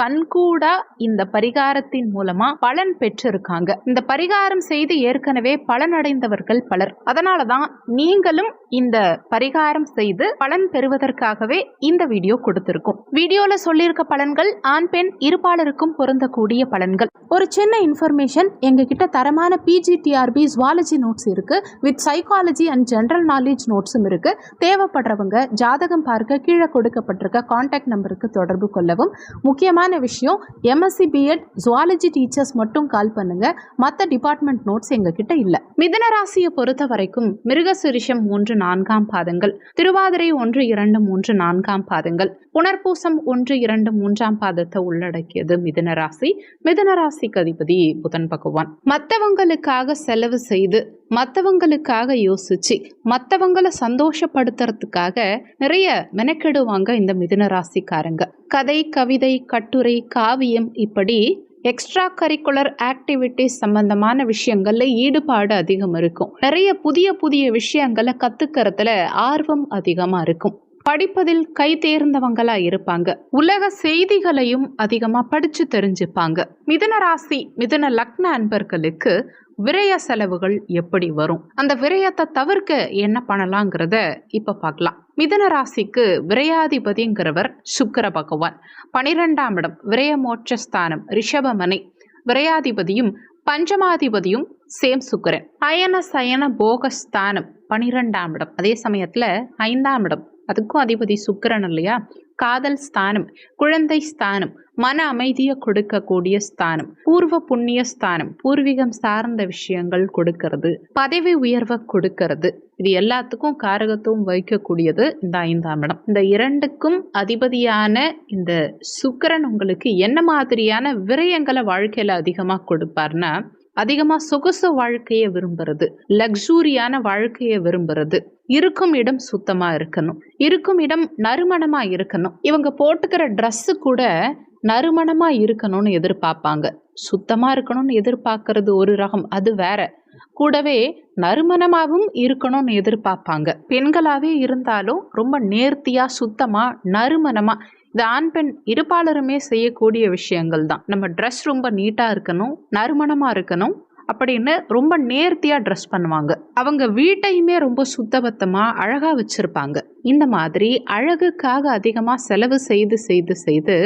கண்கூடா இந்த பரிகாரத்தின் மூலமா பலன் பெற்றிருக்காங்க. இந்த பரிகாரம் செய்து ஏற்கனவே பலனடைந்தவர்கள் பலர். அதனாலதான் நீங்களும் இந்த பரிகாரம் செய்து பலன் பெறுவதற்காகவே இந்த வீடியோ கொடுத்திருக்கும். வீடியோல சொல்லியிருக்க பலன்கள் ஆண் பெண் இருபாலருக்கும் பொருந்தக்கூடிய பலன்கள். ஒரு சின்ன இன்ஃபர்மேஷன் எங்ககிட்ட தரமான பிஜிடிஆர்பி ஜுவாலஜி நோட்ஸ் இருக்கு. With psychology and general knowledge நோட்ஸும் இருக்கு. தேவைப்படுறவங்க ஜாதகம் பார்க்க கீழே கொடுக்கப்பட்டிருக்க காண்டாக்ட் நம்பருக்கு தொடர்பு கொள்ளவும். முக்கியமான விஷயம் எம்எஸ்சி பிஎட் ஜுவாலஜி டீச்சர்ஸ் மட்டும் கால் பண்ணுங்க. மற்ற டிபார்ட்மெண்ட் நோட்ஸ் எங்ககிட்ட இல்ல. மிதன ராசியை பொறுத்த வரைக்கும் மிருகசுரிஷம் மூன்று நான்காம் பாதங்கள். திருவாதிரை ஒன்று இரண்டு மூன்று நான்காம் பாதங்கள். புனர்பூசம் ஒன்று இரண்டு மூன்றாம் பாதத்தை உள்ளடக்கியது மிதன ராசி. மிதன ராசிக்கு அதிபதி புதன் பகவான். மற்றவங்களுக்காக செலவு செய்து மற்றவங்களுக்காக யோசிச்சு மற்றவங்களை சந்தோஷப்படுத்துறதுக்காக நிறைய மெனக்கெடுவாங்க இந்த மிதுன ராசிக்காரங்க. கதை கவிதை கட்டுரை காவியம் இப்படி எக்ஸ்ட்ரா கரிக்குலர் ஆக்டிவிட்டிஸ் சம்பந்தமான விஷயங்கள்ல ஈடுபாடு அதிகம் இருக்கும். நிறைய புதிய புதிய விஷயங்களை கத்துக்கிறதுல ஆர்வம் அதிகமா இருக்கும். படிப்பதில் கை தேர்ந்தவங்களா இருப்பாங்க. உலக செய்திகளையும் அதிகமா படிச்சு தெரிஞ்சுப்பாங்க. மிதன ராசி மிதுன லக்ன அன்பர்களுக்கு விரய செலவுகள் எப்படி வரும்? அந்த விரயத்தை தவிர்க்க என்ன பண்ணலாங்கிறத இப்ப பார்க்கலாம். மிதன ராசிக்கு விரையாதிபதிங்கிறவர் சுக்கர பகவான். பனிரெண்டாம் இடம் விரயமோட்சஸ்தானம் ரிஷபமனை விரையாதிபதியும் பஞ்சமாதிபதியும் சேம் சுக்கரன். அயன சயன போகஸ்தானம் பனிரெண்டாம் இடம். அதே சமயத்துல ஐந்தாம் இடம் அதுக்கும் அதிபதி சுக்கரன் இல்லையா? காதல் ஸ்தானம் குழந்தை ஸ்தானம் மன அமைதியை கொடுக்கக்கூடிய ஸ்தானம் பூர்வ புண்ணிய ஸ்தானம் பூர்வீகம் சார்ந்த விஷயங்கள் கொடுக்கறது பதவி உயர்வை கொடுக்கறது. இது எல்லாத்துக்கும் காரகத்துவம் வைக்கக்கூடியது இந்த ஐந்தாம் இடம். இந்த இரண்டுக்கும் அதிபதியான இந்த சுக்கரன் உங்களுக்கு என்ன மாதிரியான விரயங்களை வாழ்க்கையில் அதிகமாக கொடுப்பார்னா அதிகமாக சொகுசு வாழ்க்கையை விரும்புறது லக்ஸூரியான வாழ்க்கையை விரும்புறது. இருக்கும் இடம் சுத்தமாக இருக்கணும். இருக்கும் இடம் நறுமணமாக இருக்கணும். இவங்க போட்டுக்கிற ட்ரெஸ்ஸு கூட நறுமணமாக இருக்கணும்னு எதிர்பார்ப்பாங்க. சுத்தமாக இருக்கணும்னு எதிர்பார்க்கறது ஒரு ரகம் அது வேற. கூடவே நறுமணமாகவும் இருக்கணும்னு எதிர்பார்ப்பாங்க. பெண்களாகவே இருந்தாலும் ரொம்ப நேர்த்தியாக சுத்தமாக நறுமணமாக இது ஆண் பெண் இருப்பாளருமே செய்யக்கூடிய விஷயங்கள் தான். நம்ம ட்ரெஸ் ரொம்ப நீட்டாக இருக்கணும் நறுமணமாக இருக்கணும் அப்படின்னு ரொம்ப நேர்த்தியாக ட்ரெஸ் பண்ணுவாங்க. அவங்க வீட்டையுமே ரொம்ப சுத்தபத்தமாக அழகாக வச்சுருப்பாங்க. இந்த மாதிரி அழகுக்காக அதிகமாக செலவு செய்து செய்து செய்து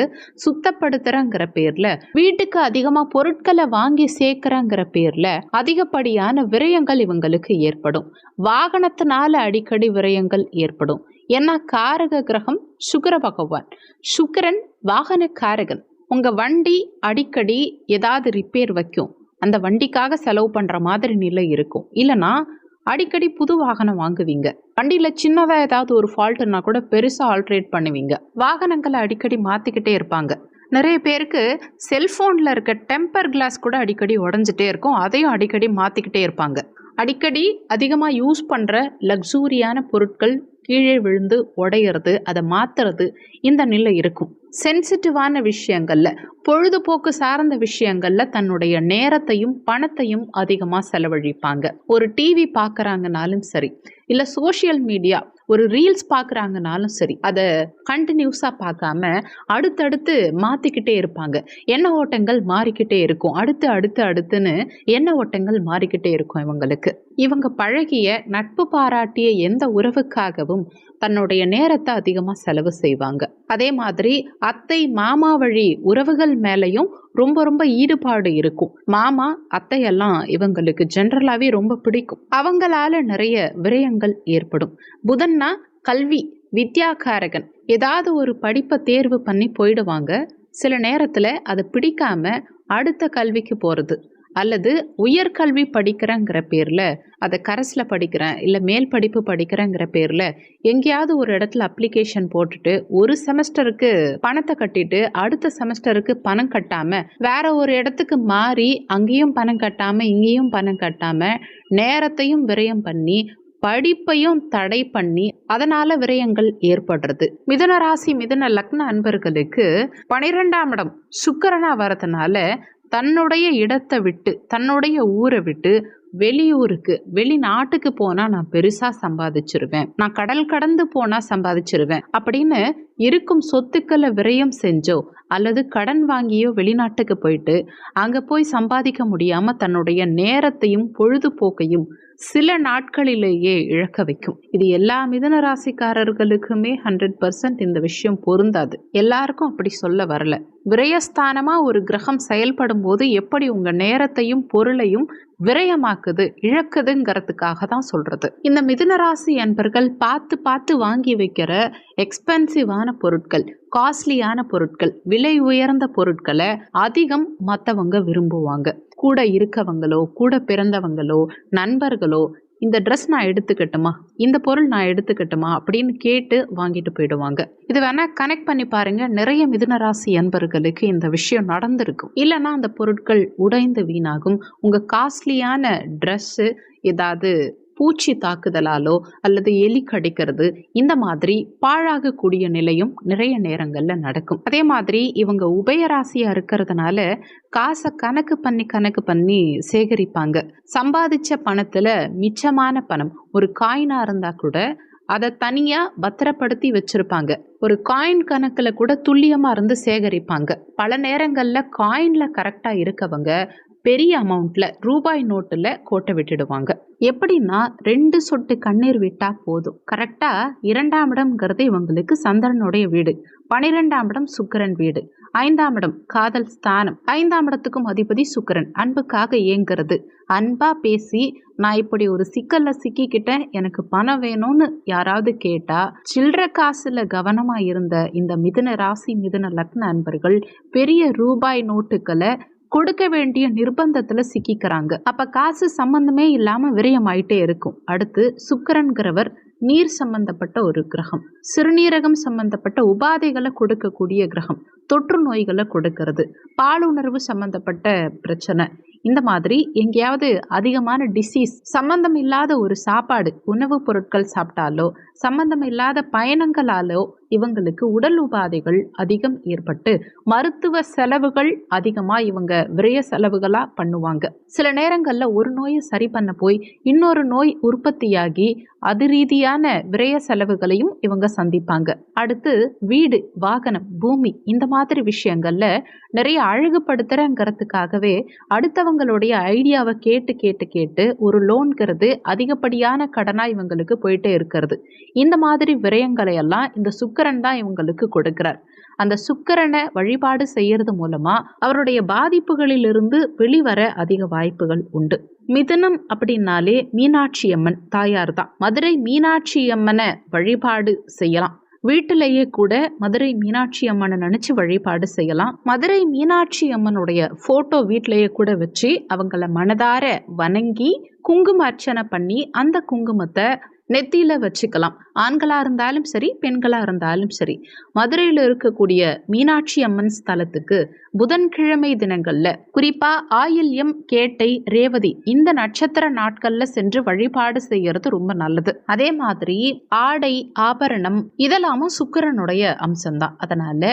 சுத்தப்படுத்துகிறங்கிற பேரில் வீட்டுக்கு அதிகமாக பொருட்களை வாங்கி சேர்க்குறங்கிற பேரில் அதிகப்படியான விரயங்கள் இவங்களுக்கு ஏற்படும். வாகனத்தினால அடிக்கடி விரயங்கள் ஏற்படும். ஏன்னா காரக கிரகம்? சுக்கர பகவான். சுக்கரன் வாகன காரகன் உங்கள் வண்டி அடிக்கடி ஏதாவது ரிப்பேர் வைக்கும். அந்த வண்டிக்காக செலவு பண்ணுற மாதிரி நிலை இருக்கும். இல்லைனா அடிக்கடி புது வாகனம் வாங்குவீங்க. வண்டியில் சின்னதாக ஏதாவது ஒரு ஃபால்ட்டுன்னா கூட பெருசாக ஆல்ட்ரேட் பண்ணுவீங்க. வாகனங்களை அடிக்கடி மாற்றிக்கிட்டே இருப்பாங்க. நிறைய பேருக்கு செல்ஃபோனில் இருக்க டெம்பர் கிளாஸ் கூட அடிக்கடி உடஞ்சிட்டே இருக்கும். அதையும் அடிக்கடி மாற்றிக்கிட்டே இருப்பாங்க. அடிக்கடி அதிகமாக யூஸ் பண்ணுற லக்ஸூரியான பொருட்கள் கீழே விழுந்து உடையிறது அதை மாற்றுறது இந்த நிலை இருக்கும். சென்சிட்டிவான விஷயங்கள்ல பொழுதுபோக்கு சார்ந்த விஷயங்கள்ல தன்னுடைய நேரத்தையும் பணத்தையும் அதிகமாக செலவழிப்பாங்க. ஒரு டிவி பார்க்குறாங்கனாலும் சரி இல்லை சோஷியல் மீடியா ஒரு ரீல்ஸ் பார்க்குறாங்கனாலும் சரி அதை கண்டினியூஸாக பார்க்காம அடுத்தடுத்து மாற்றிக்கிட்டே இருப்பாங்க. எண்ண ஓட்டங்கள் மாறிக்கிட்டே இருக்கும். அடுத்து அடுத்து அடுத்துன்னு எண்ண ஓட்டங்கள் மாறிக்கிட்டே இருக்கும் இவங்களுக்கு. இவங்க பழகிய நட்பு பாராட்டிய எந்த உறவுக்காகவும் தன்னுடைய நேரத்தை அதிகமாக செலவு செய்வாங்க. அதே மாதிரி அத்தை மாமா வழி உறவுகள் மேலேயும் ரொம்ப ரொம்ப ஈடுபாடு இருக்கும். மாமா அத்தையெல்லாம் இவங்களுக்கு ஜென்ரலாகவே ரொம்ப பிடிக்கும். அவங்களால நிறைய விரயங்கள் ஏற்படும். புதன்னா கல்வி வித்யாகாரகன் ஏதாவது ஒரு படிப்பை தேர்வு பண்ணி போயிடுவாங்க. சில நேரத்தில் அதை பிடிக்காம அடுத்த கல்விக்கு போகிறது அல்லது உயர்கல்வி படிக்கிறேங்கிற பேரில் அதை கரஸில் படிக்கிறேன் இல்லை மேல் படிப்பு படிக்கிறேங்கிற பேரில் எங்கேயாவது ஒரு இடத்துல அப்ளிகேஷன் போட்டுட்டு ஒரு செமஸ்டருக்கு பணத்தை கட்டிட்டு அடுத்த செமஸ்டருக்கு பணம் கட்டாமல் வேற ஒரு இடத்துக்கு மாறி அங்கேயும் பணம் கட்டாமல் இங்கேயும் பணம் கட்டாமல் நேரத்தையும் விரயம் பண்ணி படிப்பையும் தடை பண்ணி அதனால விரயங்கள் ஏற்படுறது. மிதன ராசி மிதன லக்ன அன்பர்களுக்கு பனிரெண்டாம் இடம் சுக்கரனா வரதுனால தன்னுடைய இடத்தை விட்டு தன்னுடைய ஊரை விட்டு வெளியூருக்கு வெளிநாட்டுக்கு போனால் நான் பெருசாக சம்பாதிச்சிருவேன். நான் கடல் கடந்து போனால் சம்பாதிச்சிருவேன். அப்படின்னு இருக்கும் சொத்துக்களை விரயம் செஞ்சோ அல்லது கடன் வாங்கியோ வெளிநாட்டுக்கு போயிட்டு அங்கே போய் சம்பாதிக்க முடியாமல் தன்னுடைய நேரத்தையும் பொழுதுபோக்கையும் சில நாட்களிலேயே இழக்க வைக்கும். இது எல்லா மிதன ராசிக்காரர்களுக்குமே ஹண்ட்ரட் பர்சன்ட் இந்த விஷயம் பொருந்தாது. எல்லாருக்கும் அப்படி சொல்ல வரல. விரயஸ்தானமா ஒரு கிரகம் செயல்படும் போது எப்படி உங்க நேரத்தையும் பொருளையும் விரயமாக்குது இழக்குதுங்கிறதுக்காக தான் சொல்றது. இந்த மிதுனராசி என்பர்கள் அன்பர்கள் பார்த்து பார்த்து வாங்கி வைக்கிற எக்ஸ்பென்சிவான பொருட்கள் காஸ்ட்லியான பொருட்கள் விலை உயர்ந்த பொருட்களை அதிகம் மற்றவங்க விரும்புவாங்க. கூட இருக்கவங்களோ கூட பிறந்தவங்களோ நண்பர்களோ இந்த ட்ரெஸ் நான் எடுத்துக்கட்டுமா? இந்த பொருள் நான் எடுத்துக்கட்டுமா? அப்படின்னு கேட்டு வாங்கிட்டு போயிடுவாங்க. இது வேணா கனெக்ட் பண்ணி பாருங்க. நிறைய மிதுன ராசி அன்பர்களுக்கு இந்த விஷயம் நடந்திருக்கும். இல்லைன்னா அந்த பொருட்கள் உடைந்து வீணாகும். உங்க காஸ்ட்லியான ட்ரெஸ்ஸு ஏதாவது பூச்சி தாக்குதலாலோ அல்லது எலி கடிக்கிறது இந்த மாதிரி பாழாகக்கூடிய நிலையும் நிறைய நேரங்களில் நடக்கும். அதே மாதிரி இவங்க உபயராசியா இருக்கிறதுனால காசை கணக்கு பண்ணி கணக்கு பண்ணி சேகரிப்பாங்க. சம்பாதிச்ச பணத்துல மிச்சமான பணம் ஒரு காயினா இருந்தா கூட அதை தனியாக பத்திரப்படுத்தி வச்சுருப்பாங்க. ஒரு காயின் கணக்கில் கூட துல்லியமாக இருந்து சேகரிப்பாங்க. பல நேரங்களில் காயினில் கரெக்டாக இருக்கவங்க பெரிய அமௌண்ட்டில் ரூபாய் நோட்டில் கோட்டை விட்டுடுவாங்க. எப்படின்னா ரெண்டு சொட்டு கண்ணீர் விட்டால் போதும். கரெக்டாக இரண்டாம் இடம்ங்கிறது இவங்களுக்கு சந்திரனுடைய வீடு. பனிரெண்டாம் இடம் சுக்கிரன் வீடு. ஐந்தாம் இடம் காதல் ஸ்தானம். ஐந்தாம் இடத்துக்கும் அதிபதி சுக்கிரன். அன்புக்காக இயங்குறது. அன்பா பேசி நான் இப்படி ஒரு சிக்கல்ல சிக்கிக்கிட்டேன் எனக்கு பணம் வேணும்னு யாராவது கேட்டா சில்லற காசுல கவனமா இருந்த இந்த மிதுன ராசி மிதுன லக்ன அன்பர்கள் பெரிய ரூபாய் நோட்டுகளை கொடுக்க வேண்டிய நிர்பந்தத்துல சிக்கிக்கிறாங்க. அப்ப காசு சம்பந்தமே இல்லாம விரயமாயிட்டே இருக்கும். அடுத்து சுக்கரன்கிறவர் நீர் சம்பந்தப்பட்ட ஒரு கிரகம். சிறுநீரகம் சம்பந்தப்பட்ட உபாதைகளை கொடுக்கக்கூடிய கிரகம். தொற்று நோய்களை கொடுக்கறது. பாலுணர்வு சம்பந்தப்பட்ட பிரச்சனை. இந்த மாதிரி எங்கேயாவது அதிகமான டிசீஸ் சம்பந்தம் இல்லாத ஒரு சாப்பாடு உணவுப் பொருட்கள் சாப்பிட்டாலோ சம்பந்தம் இல்லாத பயணங்களாலோ இவங்களுக்கு உடல் உபாதைகள் அதிகம் ஏற்பட்டு மருத்துவ செலவுகள் அதிகமாக இவங்க விரய செலவுகளாக பண்ணுவாங்க. சில நேரங்களில் ஒரு நோயை சரி பண்ண போய் இன்னொரு நோய் உற்பத்தியாகி அது ரீதியான விரய செலவுகளையும் இவங்க சந்திப்பாங்க. அடுத்து வீடு வாகனம் பூமி இந்த மாதிரி விஷயங்கள்ல நிறைய அழகுபடுத்துறங்கிறதுக்காகவே அடுத்தவங்களுடைய ஐடியாவை கேட்டு கேட்டு கேட்டு ஒரு லோன்கிறது அதிகப்படியான கடனா இவங்களுக்கு போயிட்டே இருக்கிறது. இந்த மாதிரி விரயங்களை எல்லாம் இந்த சுக்கரன் தான் இவங்களுக்கு கொடுக்கிறார். அந்த சுக்கரனை வழிபாடு செய்யறது மூலமா அவருடைய பாதிப்புகளிலிருந்து வெளிவர அதிக வாய்ப்புகள் உண்டு. மிதனம் அப்படின்னாலே மீனாட்சி அம்மன் தாயார் தான். மதுரை மீனாட்சி அம்மனை வழிபாடு செய்யலாம். வீட்டிலேயே கூட மதுரை மீனாட்சி அம்மனை நினச்சி வழிபாடு செய்யலாம். மதுரை மீனாட்சி அம்மனுடைய ஃபோட்டோ வீட்டிலேயே கூட வச்சு அவங்கள மனதார வணங்கி குங்கும அர்ச்சனை பண்ணி அந்த குங்குமத்தை நெத்தியில் வச்சுக்கலாம். ஆண்களாக இருந்தாலும் சரி பெண்களாக இருந்தாலும் சரி. மதுரையில் இருக்கக்கூடிய மீனாட்சி அம்மன் ஸ்தலத்துக்கு புதன்கிழமை தினங்களில் குறிப்பாக ஆயில்யம் கேட்டை ரேவதி இந்த நட்சத்திர நாட்களில் சென்று வழிபாடு செய்கிறது ரொம்ப நல்லது. அதே மாதிரி ஆடை ஆபரணம் இதெல்லாமும் சுக்கிரனுடைய அம்சம்தான். அதனால்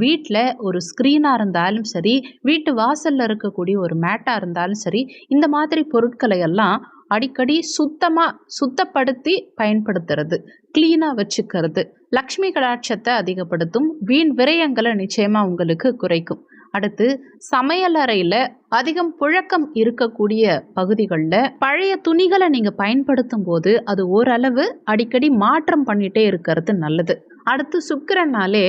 வீட்டில் ஒரு ஸ்க்ரீனாக இருந்தாலும் சரி வீட்டு வாசலில் இருக்கக்கூடிய ஒரு மேட்டாக இருந்தாலும் சரி இந்த மாதிரி பொருட்களை எல்லாம் அடிக்கடி சுத்தமாக சுத்தப்படுத்தி பயன்படுத்துறது க்ளீனாக வச்சுக்கிறது. லக்ஷ்மி கடாட்சத்தை அதிகப்படுத்தும் வீண் விரயங்களை நிச்சயமாக உங்களுக்கு குறைக்கும். அடுத்து சமையலறையில் அதிகம் புழக்கம் இருக்கக்கூடிய பகுதிகளில் பழைய துணிகளை நீங்கள் பயன்படுத்தும் போது அது ஓரளவு அடிக்கடி மாற்றம் பண்ணிட்டே இருக்கிறது நல்லது. அடுத்து சுக்கரனாலே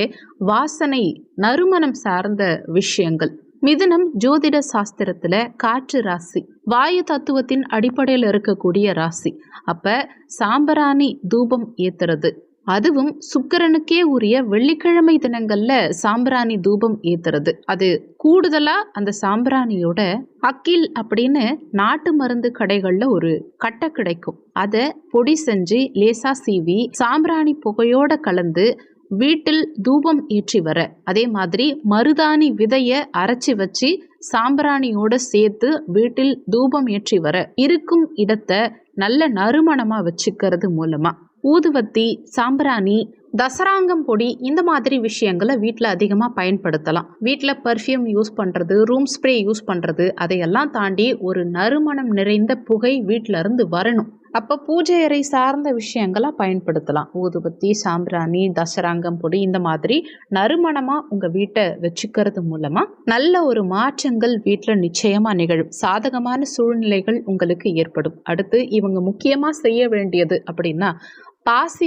வாசனை நறுமணம் சார்ந்த விஷயங்கள். மிதுனம் ஜோதிட சாஸ்திரத்துல காற்று ராசி. வாயு தத்துவத்தின் அடிப்படையில் இருக்கக்கூடிய ராசி. அப்ப சாம்பராணி தூபம் ஏத்துறது. அதுவும் சுக்கரனுக்கே உரிய வெள்ளிக்கிழமை தினங்கள்ல சாம்பிராணி தூபம் ஏத்துறது. அது கூடுதலா அந்த சாம்பிராணியோட அக்கில் அப்படின்னு நாட்டு மருந்து கடைகள்ல ஒரு கட்டை கிடைக்கும். அதை பொடி செஞ்சு லேசா சீவி சாம்பிராணி புகையோட கலந்து வீட்டில் தூபம் ஏற்றி வர. அதே மாதிரி மருதாணி விதையை அரைச்சி வச்சு சாம்பிராணியோட சேர்த்து வீட்டில் தூபம் ஏற்றி வர. இருக்கும் இடத்தை நல்ல நறுமணமாக வச்சுக்கிறது மூலமா. ஊதுவத்தி சாம்பிராணி தசராங்கம் பொடி இந்த மாதிரி விஷயங்களை வீட்டில் அதிகமாக பயன்படுத்தலாம். வீட்டில் பர்ஃப்யூம் யூஸ் பண்ணுறது ரூம் ஸ்ப்ரே யூஸ் பண்ணுறது அதையெல்லாம் தாண்டி ஒரு நறுமணம் நிறைந்த புகை வீட்டில இருந்து வரணும். அப்போ பூஜை அறை சார்ந்த விஷயங்களை பயன்படுத்தலாம். ஊதுபத்தி சாம்பிராணி தசராங்கம் பொடி இந்த மாதிரி நறுமணமாக உங்கள் வீட்டை வச்சுக்கிறது மூலமாக நல்ல ஒரு மாற்றங்கள் வீட்டில் நிச்சயமாக நிகழும். சாதகமான சூழ்நிலைகள் உங்களுக்கு ஏற்படும். அடுத்து இவங்க முக்கியமாக செய்ய வேண்டியது அப்படின்னா பாசி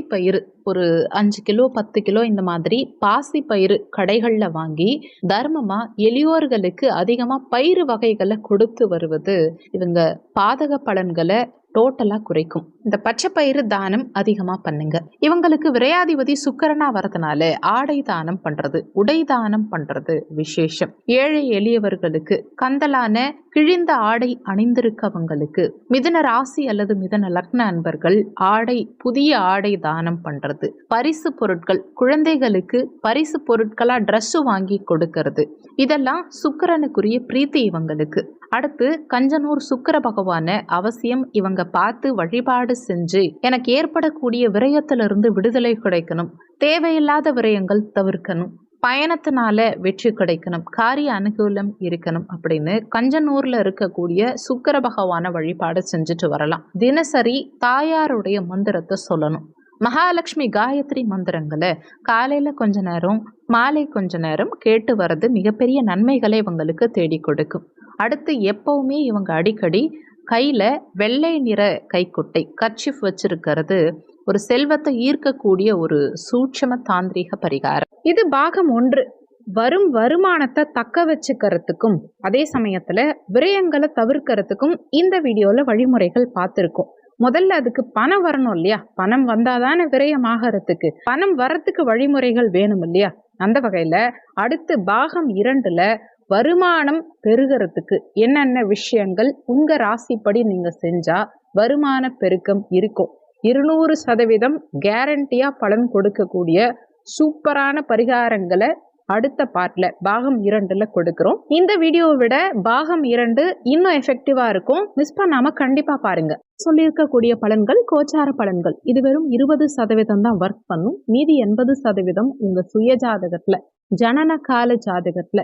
ஒரு அஞ்சு கிலோ பத்து கிலோ இந்த மாதிரி பாசி கடைகளில் வாங்கி தர்மமாக எளியோர்களுக்கு அதிகமாக பயிறு வகைகளை கொடுத்து வருவது இவங்க பாதக பலன்களை டோட்டலாக குறைக்கும். இந்த பச்சை பயிறு தானம் அதிகமாக பண்ணுங்க. இவங்களுக்கு விரையாதிபதி சுக்கரனா வரதுனால ஆடை தானம் பண்ணுறது உடை தானம் பண்ணுறது விசேஷம். ஏழை எளியவர்களுக்கு கந்தலான கிழிந்த ஆடை அணிந்திருக்கவங்களுக்கு மிதன ராசி அல்லது மிதன லக்ன அன்பர்கள் ஆடை புதிய ஆடை தானம் பண்றது. பரிசு பொருட்கள் குழந்தைகளுக்கு பரிசு பொருட்களா ட்ரெஸ்ஸு வாங்கி கொடுக்கறது. இதெல்லாம் சுக்கிரனுக்குரிய பிரீத்தி இவங்களுக்கு. அடுத்து கஞ்சனூர் சுக்கிர பகவான அவசியம் இவங்க பார்த்து வழிபாடு செஞ்சு எனக்கு ஏற்படக்கூடிய விரயத்திலிருந்து விடுதலை கிடைக்கணும். தேவையில்லாத விரயங்கள் தவிர்க்கணும். பயணத்தினால வெற்றி கிடைக்கணும். காரிய அனுகூலம் இருக்கணும் அப்படின்னு கஞ்சனூர்ல இருக்கக்கூடிய சுக்கர பகவான வழிபாடு செஞ்சுட்டு வரலாம். தினசரி தாயாருடைய மந்திரத்தை சொல்லணும். மகாலட்சுமி காயத்ரி மந்திரங்களை காலையில் கொஞ்ச நேரம் மாலை கொஞ்ச நேரம் கேட்டு வர்றது மிகப்பெரிய நன்மைகளை இவங்களுக்கு தேடி கொடுக்கும். அடுத்து எப்பவுமே இவங்க அடிக்கடி கையில் வெள்ளை நிற கைக்குட்டை கர்ச்சிஃப் வச்சிருக்கிறது ஒரு செல்வத்தை ஈர்க்கக்கூடிய ஒரு சூட்சம தாந்திரிக பரிகாரம். இது பாகம் ஒன்று. வரும் வருமானத்தை தக்க வச்சுக்கிறதுக்கும் அதே சமயத்தில் விரயங்களை தவிர்க்கிறதுக்கும் இந்த வீடியோவில் வழிமுறைகள் பார்த்துருக்கோம். முதல்ல அதுக்கு பணம் வரணும் இல்லையா? பணம் வந்தாதானே விரயமாகறதுக்கு. பணம் வரத்துக்கு வழிமுறைகள் வேணும் இல்லையா? அந்த வகையில அடுத்து பாகம் இரண்டுல வருமானம் பெருகிறதுக்கு என்னென்ன விஷயங்கள் உங்க ராசிப்படி நீங்க செஞ்சா வருமான பெருக்கம் இருக்கும். இருநூறு சதவீதம் கேரண்டியா பலன் கொடுக்கக்கூடிய சூப்பரான பரிகாரங்களை அடுத்த பார்ட்ல பாகம் இரண்டுல கொடுக்குறோம். இந்த வீடியோவை விட பாகம் இரண்டு இன்னும் எஃபெக்டிவா இருக்கும். மிஸ் பண்ணாம கண்டிப்பா பாருங்க. சொல்லியிருக்கக்கூடிய பலன்கள் கோச்சார பலன்கள் இது வெறும் இருபது சதவீதம் தான் ஒர்க் பண்ணும். மீதி எண்பது சதவீதம் உங்க சுய ஜாதகத்துல ஜனன கால ஜாதகத்துல